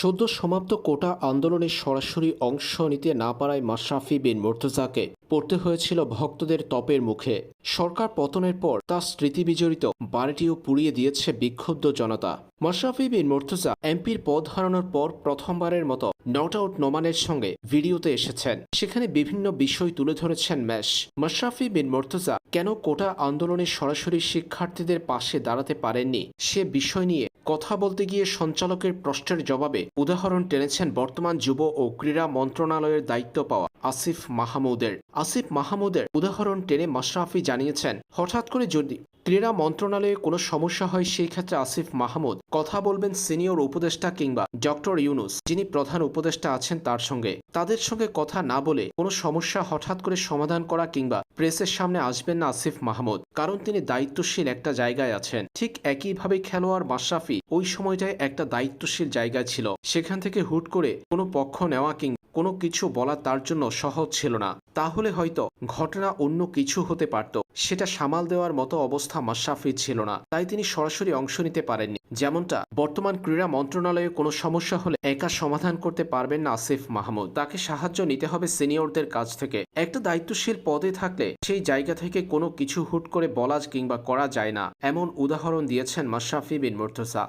সদ্য সমাপ্ত কোটা আন্দোলনে সরাসরি অংশ নিতে না পারায় মাশরাফি বিন মুর্তজাকে পড়তে হয়েছিল ভক্তদের তপের মুখে। সরকার পতনের পর তা স্মৃতিবিজড়িত বাড়িটিও পুড়িয়ে দিয়েছে বিক্ষুব্ধ জনতা। মাশরাফি বিন মুর্তজা এমপির পদ হারানোর পর প্রথমবারের মতো নট আউট নোমানের সঙ্গে ভিডিওতে এসেছেন। সেখানে বিভিন্ন বিষয় তুলে ধরেছেন ম্যাশ। মাশরাফি বিন মুর্তজা কেন কোটা আন্দোলনে সরাসরি শিক্ষার্থীদের পাশে দাঁড়াতে পারেননি? সে বিষয় নিয়ে কথা বলতে গিয়ে সঞ্চালকের প্রশ্নের জবাবে উদাহরণ টেনেছেন বর্তমান যুব ও ক্রীড়া মন্ত্রণালয়ের দায়িত্ব পাওয়া আসিফ মাহমুদের। আসিফ মাহমুদের উদাহরণ টেনে মাশরাফি জানিয়েছেন, হঠাৎ করে যদি ক্রীড়া মন্ত্রণালয়ে কোনো সমস্যা হয়, সেই ক্ষেত্রে আসিফ মাহমুদ কথা বলবেন সিনিয়র উপদেষ্টা কিংবা ডক্টর ইউনুস, যিনি প্রধান উপদেষ্টা আছেন তার সঙ্গে। তাদের সঙ্গে কথা না বলে কোনো সমস্যা হঠাৎ করে সমাধান করা কিংবা প্রেসের সামনে আসবেন না আসিফ মাহমুদ, কারণ তিনি দায়িত্বশীল একটা জায়গায় আছেন। ঠিক একইভাবে খেলোয়াড় মাশরাফি ওই সময়টায় একটা দায়িত্বশীল জায়গায় ছিল। সেখান থেকে হুট করে কোনো পক্ষ নেওয়া কিংবা কোনো কিছু বলা তার জন্য সহজ ছিল না। তাহলে হয়তো ঘটনা অন্য কিছু হতে পারত। সেটা সামাল দেওয়ার মতো অবস্থা মাশরাফির ছিল না। তাই তিনি সরাসরি অংশ নিতে পারেননি। যেমনটা, বর্তমান ক্রীড়া মন্ত্রণালয়ে কোনো সমস্যা হলে একা সমাধান করতে পারবেন না আসিফ মাহমুদ। তাকে সাহায্য নিতে হবে সিনিয়রদের কাছ থেকে। একটা দায়িত্বশীল পদে থাকলে সেই জায়গা থেকে কোনো কিছু হুট করে বলা কিংবা করা যায় না। এমন উদাহরণ দিয়েছেন মাশরাফি বিন মুর্তজা।